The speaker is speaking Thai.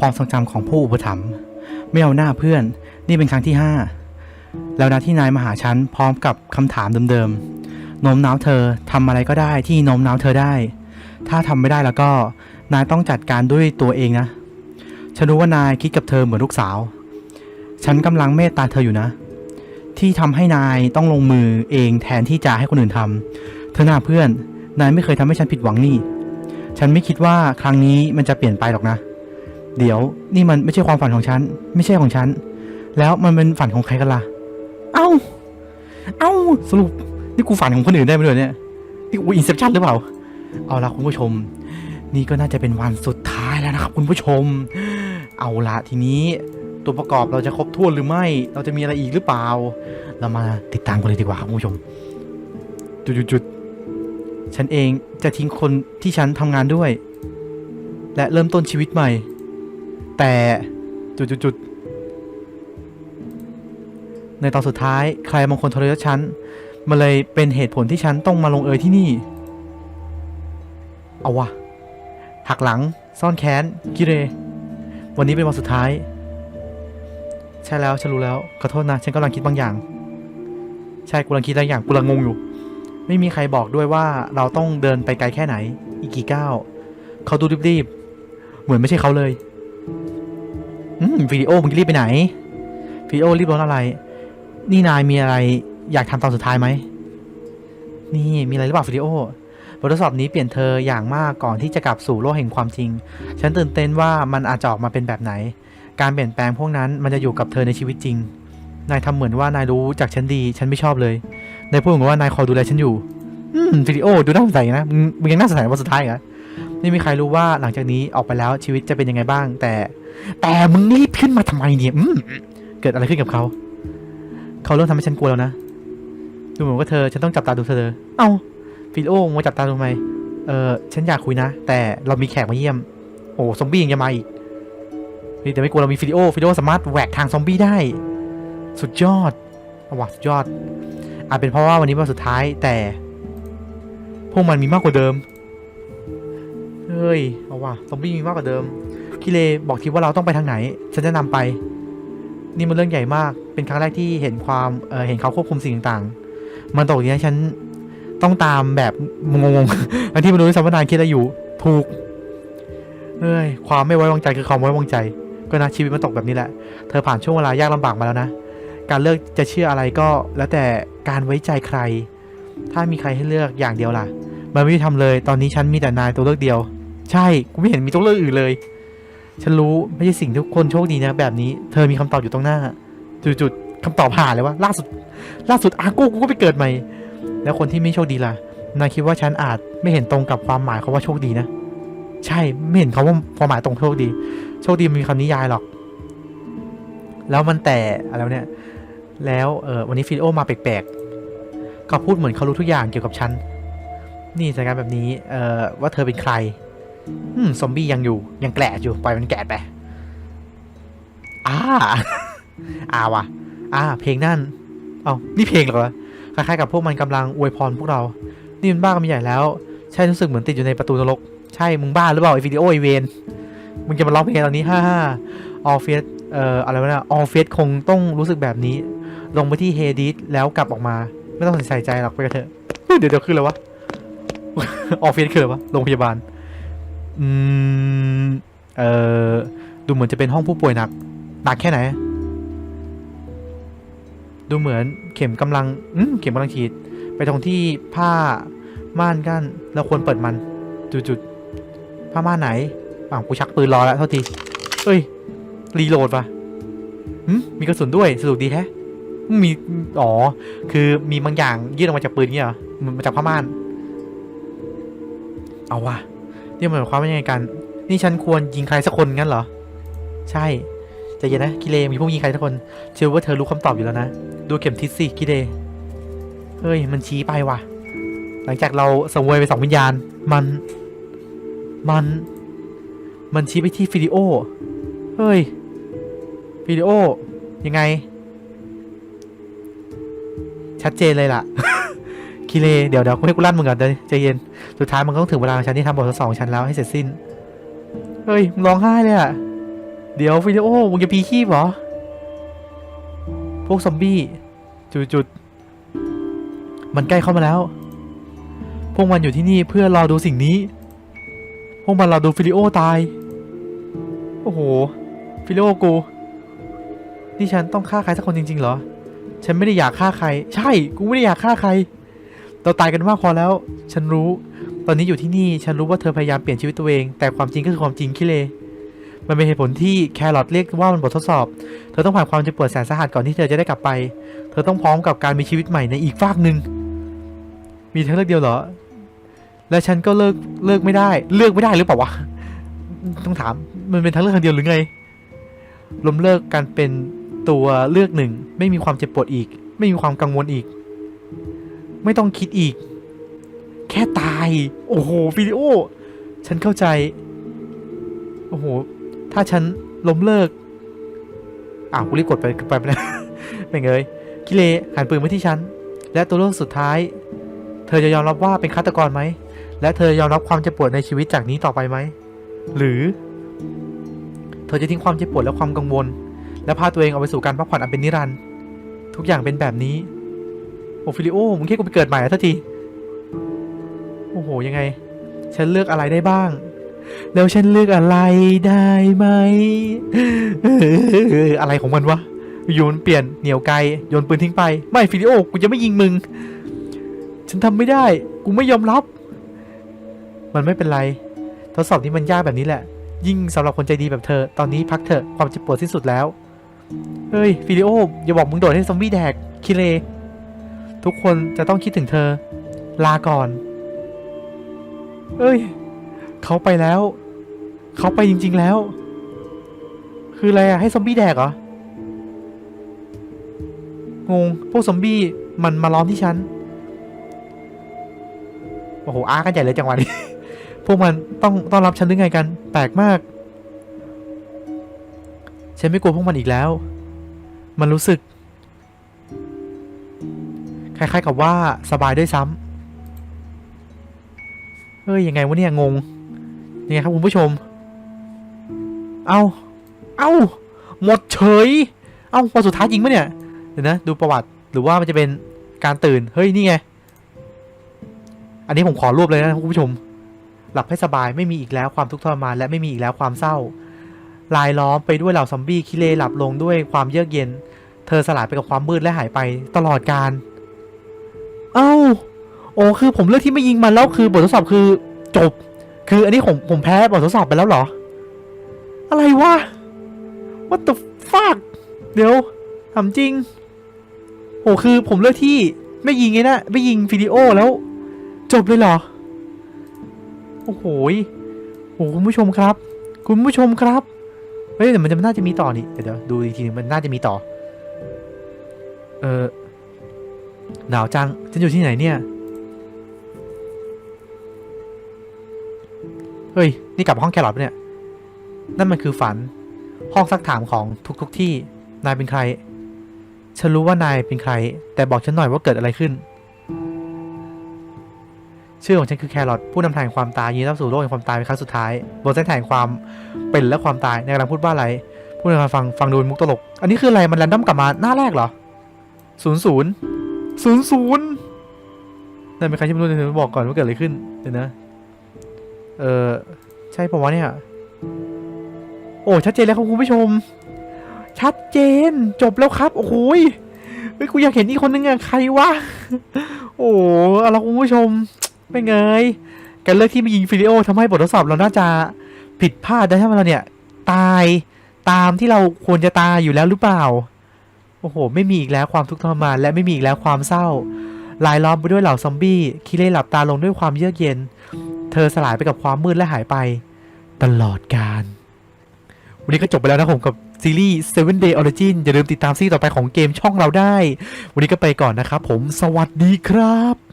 ความทรงจำของผู้อุปถัมภ์ไม่เอาหน้าเพื่อน นี่เป็นครั้งที่ห้าแล้วนะที่นายมาหาฉันพร้อมกับคำถามเดิมๆโน้มน้าวเธอทำอะไรก็ได้ที่โน้มน้าวเธอได้ ถ้าทำไม่ได้แล้วก็นายต้องจัดการด้วยตัวเองนะ ฉันรู้ว่านายคิดกับเธอเหมือนลูกสาว ฉันกำลังเมตตาเธออยู่นะ ที่ทำให้นายต้องลงมือเองแทนที่จะให้คนอื่นทำเธอหน้าเพื่อน นายไม่เคยทำให้ฉันผิดหวังนี่ ฉันไม่คิดว่าครั้งนี้มันจะเปลี่ยนไปหรอกนะ เดี๋ยวนี่มันไม่ใช่ความฝันของฉัน ไม่ใช่ของฉัน แล้วมันเป็นฝันของใครกันล่ะ เอ้า เอ้า สรุป นี่กูฝันของคนอื่นได้ไหมเนี่ย นี่กูอินเซปชั่นหรือเปล่า เอาละคุณผู้ชม นี่ก็น่าจะเป็นวันสุดท้ายแล้วนะครับคุณผู้ชม เอาละทีนี้ตัวประกอบเราจะครบถ้วนหรือไม่ เราจะมีอะไรอีกหรือเปล่า เรามาติดตามกันเลยดีกว่าครับคุณผู้ชม จุดๆๆฉันเองจะทิ้งคนที่ฉันทำงานด้วย และเริ่มต้นชีวิตใหม่ แต่จุดๆๆในตอนสุดท้ายใครบางคนทรยศฉันมันเลยเป็นเหตุผลที่ฉันต้องมาลงเอยที่นี่ เอาวะหักหลังซ่อนแค้นกิเร วันนี้เป็นวันสุดท้าย ใช่แล้วฉันรู้แล้วขอโทษนะ ฉันกำลังคิดบางอย่าง ใช่กูกำลังคิดบางอย่างกูกำลังงงอยู่ ไม่มีใครบอกด้วยว่าเราต้องเดินไปไกลแค่ไหน อีกกี่ก้าวเขาดูรีบๆเหมือนไม่ใช่เขาเลย วิดีโอมึงรีบไปไหนวิดีโอรีบร้อนอะไร นี่นายมีอะไรอยากทำตอนสุดท้ายไหม นี่มีอะไรหรือเปล่าวิดีโอ บททดสอบนี้เปลี่ยนเธออย่างมากก่อนที่จะกลับสู่โลกแห่งความจริง ฉันตื่นเต้นว่ามันอาจจะออกมาเป็นแบบไหน การเปลี่ยนแปลงพวกนั้นมันจะอยู่กับเธอในชีวิตจริง นายทำเหมือนว่านายรู้จากฉันดี ฉันไม่ชอบเลย นายพูดเหมือนว่านายคอยดูแลฉันอยู่ อืมวิดีโอดูน่าสงสัยนะ มึงยังน่าสงสัยวันสุดท้ายเหรอไม่มีใครรู้ว่าหลังจากนี้ออกไปแล้วชีวิตจะเป็นยังไงบ้าง แต่ แต่มึงรีบขึ้นมาทำไมเนี่ยอืมเกิดอะไรขึ้นกับเขา เขาเริ่มทำให้ฉันกลัวแล้วนะ ดูเหมือนว่าเธอ ฉันต้องจับตาดูเธอ เอ้าวิโอมาจับตาดูทำไม เออฉันอยากคุยนะ แต่เรามีแขกมาเยี่ยม โอ้ซอมบี้ยังจะมาอีกนี่แต่ไม่กลัวเรามีวิโอวิโอสามารถแหวกทางซอมบี้ได้ สุดยอดเอาวสุดยอด อาจเป็นเพราะว่าวันนี้เป็นวันสุดท้ายแต่ พวกมันมีมากกว่าเดิม เฮ้ย เอาว่ะซอมบี้มีมากกว่าเดิม คิเลบอกทีว่าเราต้องไปทางไหน ฉันจะนำไป นี่มันเรื่องใหญ่มาก เป็นครั้งแรกที่เห็นความเออเห็นเขาควบคุมสิ่งต่างๆ มันตกอย่างนี้ฉันต้องตามแบบงงๆอันที่ไมันรู้สัมปนานคิดอะไรอยู่ ถูกเฮ้ย ความไม่ไว้วางใจคือความไว้วางใจ ก็นะชีวิตมันตกแบบนี้แหละ เธอผ่านช่วงเวลายากลำบากมาแล้วนะ การเลือกจะเชื่ออะไรก็แล้วแต่การไว้ใจใคร ถ้ามีใครให้เลือกอย่างเดียวล่ะ มันไม่ได้ทำเลย ตอนนี้ฉันมีแต่นายตัวเลือกเดียว ใช่ กูไม่เห็นมีตัวเลือกอื่นเลย ฉันรู้ไม่ใช่สิ่งทุกคนโชคดีนะแบบนี้ เธอมีคำตอบอยู่ตรงหน้าจุดๆคำตอบหาเลยวะล่าสุด ล่าสุดอากูกูก็ไปเกิดใหม่ แล้วคนที่ไม่โชคดีล่ะนายคิดว่าฉันอาจไม่เห็นตรงกับความหมายเขาว่าโชคดีนะ ใช่ไม่เห็นเขาว่าความหมายตรงโชคดี โชคดีมันมีคำนิยายหรอก แล้วมันแต่อะไรวเนี่ย แล้วเออวันนี้ฟิลโอมาแปลกๆเขาพูดเหมือนเขารู้ทุกอย่างเกี่ยวกับฉันนี่สถานการณ์แบบนี้เออว่าเธอเป็นใคร อืมซอมบี้ยังอยู่ยังแกลดอยู่ปล่อยมันแกลดไปอ่าอ่าวะอ่า เพลงนั่น เอานี่เพลงเหรอวะคล้ายๆกับพวกมันกำลังอวยพรพวกเรา นี่มันบ้ากันใหญ่แล้ว ใช่รู้สึกเหมือนติดอยู่ในประตูนรก ใช่ มึงบ้าหรือเปล่าไอวิดีโอไอเวนมึงจะมาร้องเพลงตอนนี้ฮ่าฮ่าออฟเฟสเอ่ออะไรวะนี่ยออฟเฟสคงต้องรู้สึกแบบนี้ ลงไปที่เฮดิสแล้วกลับออกมา ไม่ต้องใส่ใจหรอกไปกันเถอะ เดี๋ยวเดี๋ยวคืออะไรวะออฟเฟสคืออะไรวะ โรงพยาบาล อืม เออดูเหมือนจะเป็นห้องผู้ป่วยหนัก หนักแค่ไหน ดูเหมือนเข็มกำลังอืมเข็มกำลังฉีด ไปตรงที่ผ้าม่านกั้นเราควรเปิดมัน จุดๆผ้าม่านไหนอ่าวกูชักปืนรอแล้วเท่าทีเอ้ย รีโหลดปะมมีกระสุนด้วยสนุกดีแฮะมี อ๋อ คือมีบางอย่างยื่นออกมาจากปืนเงี้ยเหรอ มันมาจากผ้าม่าน เอาว่ะ นี่หมายความว่ายังไงกัน นี่ฉันควรยิงใครสักคนงั้นเหรอ ใช่ใจเย็นนะกิเลมีพวกยิงใครสักคนเชื่อว่าเธอรู้คำตอบอยู่แล้วนะ ดูเข็มทิศสิกิเลเฮ้ย มันชี้ไปว่ะ หลังจากเราสังเวยไปสองวิญญาณ มัน มัน มันชี้ไปที่วิดีโอ เฮ้ยวิดีโอ ยังไง ชัดเจนเลยล่ะ คิเลเดี๋ยวเดี๋ยวกูให้กูลั่นมึงก่อนเดี๋ยวใจเย็น สุดท้ายมันก็ต้องถึงเวลาของฉันที่ทำบททดสอบของฉันแล้วให้เสร็จสิ้น เฮ้ยมึงร้องไห้เลยอะ เดี๋ยวฟิลิโอมึงจะพีชีพเหรอ พวกซอมบี้จุดจุดมันใกล้เข้ามาแล้ว พวกมันอยู่ที่นี่เพื่อรอดูสิ่งนี้ พวกมันรอดูฟิลิโอตาย โอ้โห ฟิลิโอกู นี่ฉันต้องฆ่าใครสักคนจริงๆเหรอ ฉันไม่ได้อยากฆ่าใคร ใช่ กูไม่ได้อยากฆ่าใคร เราตายกันมากพอแล้ว ฉันรู้ ตอนนี้อยู่ที่นี่ ฉันรู้ว่าเธอพยายามเปลี่ยนชีวิตตัวเอง แต่ความจริงก็คือความจริงคิเลมันเป็นเหตุผลที่แครอทเรียกว่ามันบททดสอบ เธอต้องผ่านความเจ็บปวดแสนสาหัสก่อนที่เธอจะได้กลับไป เธอต้องพร้อมกับการมีชีวิตใหม่ในอีกฟากหนึ่ง มีทางเลือกเดียวเหรอ และฉันก็เลิกเลิกไม่ได้ เลือกไม่ได้หรือเปล่าวะ ต้องถาม มันเป็นทางเลือกทางเดียวหรือไง ล้มเลิกการเป็นตัวเลือกหนึ่ง ไม่มีความเจ็บปวดอีก ไม่มีความกังวลอีก ไม่ต้องคิดอีก แค่ตาย โอ้โหวิดีโอ ฉันเข้าใจ โอ้โห ถ้าฉันล้มเลิก อ้าวกูรีบกดไปไปไปนะไม่เงยกิเลหันปืนมาที่ฉัน และตัวเลือกสุดท้าย เธอจะยอมรับว่าเป็นฆาตกรไหม และเธอยอมรับความเจ็บปวดในชีวิตจากนี้ต่อไปไหม หรือ เธอจะทิ้งความเจ็บปวดและความกังวล และพาตัวเองออกไปสู่การพักผ่อนอันเป็นนิรันดร์ทุกอย่างเป็นแบบนี้ โอ้ฟิลิโอมึงแค่กูไปเกิดใหม่อทันทีโอ้โหยังไง ฉันเลือกอะไรได้บ้าง แล้วฉันเลือกอะไรได้ไหมอะไรของมันวะอยู่มันเปลี่ยนเหนียวไกลโยนปืนทิ้งไป ไม่ฟิลิโอกูจะไม่ยิงมึง ฉันทำไม่ได้ กูไม่ยอมรับ มันไม่เป็นไร ทดสอบนี้มันยากแบบนี้แหละ ยิ่งสำหรับคนใจดีแบบเธอ ตอนนี้พักเถอะความเจ็บปวดที่สุดแล้วเฮ้ยฟิลิโออย่าบอกมึงโดดให้ซอมบี้แดกคิเล ทุกคนจะต้องคิดถึงเธอ ลาก่อน เอ้ย เขาไปแล้ว เขาไปจริง ๆแล้ว คืออะไรอะให้ซอมบี้แดกเหรอ งง พวกซอมบี้มันมาล้อมที่ฉัน โอ้โหอากันใหญ่เลยจังหวะนี้ พวกมันต้องต้องรับฉันหรือไงกัน แปลกมาก ฉันไม่กลัวพวกมันอีกแล้ว มันรู้สึก คล้ายๆกับว่าสบายด้วยซ้ำเฮ้ยยังไงวะเนี่ยงงยังไงครับคุณผู้ชม เอาเอาหมดเฉย เอาวันสุดท้ายจริงปะเนี่ยเดี๋ยวนะดูประวัติหรือว่ามันจะเป็นการตื่นเฮ้ยนี่ไง อันนี้ผมขอรวบเลยนะคุณผู้ชม หลับให้สบายไม่มีอีกแล้วความทุกข์ทรมานและไม่มีอีกแล้วความเศร้า ลายล้อมไปด้วยเหล่าซอมบี้คิเลหลับลงด้วยความเยือกเย็น เธอสลายไปกับความมืดและหายไปตลอดการ เอ้าโอ้คือผมเลือกที่ไม่ยิงมันแล้วคือบททดสอบคือจบ คืออันนี้ผมผมแพ้บททดสอบไปแล้วเหรอ อะไรวะ what the fuck เดี๋ยวถามจริงโอ้คือผมเลือกที่ไม่ยิงไงนะไม่ยิงวิดีโอแล้ว จบเลยเหรอ โอ้โหยโอ้คุณผู้ชมครับ คุณผู้ชมครับเฮ้ยแต่มันจะมันน่าจะมีต่อนี่เดี๋ยวเดี๋ยวดูอีกทีนึงมันน่าจะมีต่อ เออ หนาวจัง ฉันอยู่ที่ไหนเนี่ย เฮ้ย นี่กลับห้องแครอทปเนี่ย นั่นมันคือฝัน ห้องซักถามของทุกๆทที่ นายเป็นใคร ฉันรู้ว่านายเป็นใคร แต่บอกฉันหน่อยว่าเกิดอะไรขึ้น ชื่อของฉันคือแครอทผู้นำทางความตายยืนรับสู่โลกแห่งความตายเป็นครั้งสุดท้าย บนเส้นทางความเป็นและความตายในกำลังพูดว่าอะไรพูดให้ฟังฟังดูเป็นมุกตลก อันนี้คืออะไรมันแรนดอมกลับมาหน้าแรกเหรอศูนย์ศูนย์ ศูนย์ศูนย์นั่นเป็นใครที่ไม่รู้เลยบอกก่อนว่าเกิดอะไรขึ้นเดี๋ยวนะ เออใช่ปะวะเนี่ย โอ้ชัดเจนแล้วครับคุณผู้ชม ชัดเจนจบแล้วครับโอ้โหยเฮ้ยกูอยากเห็นอีกคนนึงอะใครวะ โอ้เอาละคุณผู้ชมไม่เงยการเลือกที่ไม่ยิงฟิลิโอทำให้บททดสอบเราน่าจะผิดพลาดได้ทำให้เราเนี่ย ตายตามที่เราควรจะตายอยู่แล้วหรือเปล่า โอ้โห ไม่มีอีกแล้วความทุกข์ทรมาน และไม่มีอีกแล้วความเศร้า ลายล้อมไปด้วยเหล่าซอมบี้คิเล่หลับตาลงด้วยความเยือกเย็น เธอสลายไปกับความมืดและหายไป ตลอดกาลวันนี้ก็จบไปแล้วนะผมกับซีรีส์ Seven Day Origin อย่าลืมติดตามซีรีส์ต่อไปของเกมช่องเราได้ วันนี้ก็ไปก่อนนะครับผมสวัสดีครับ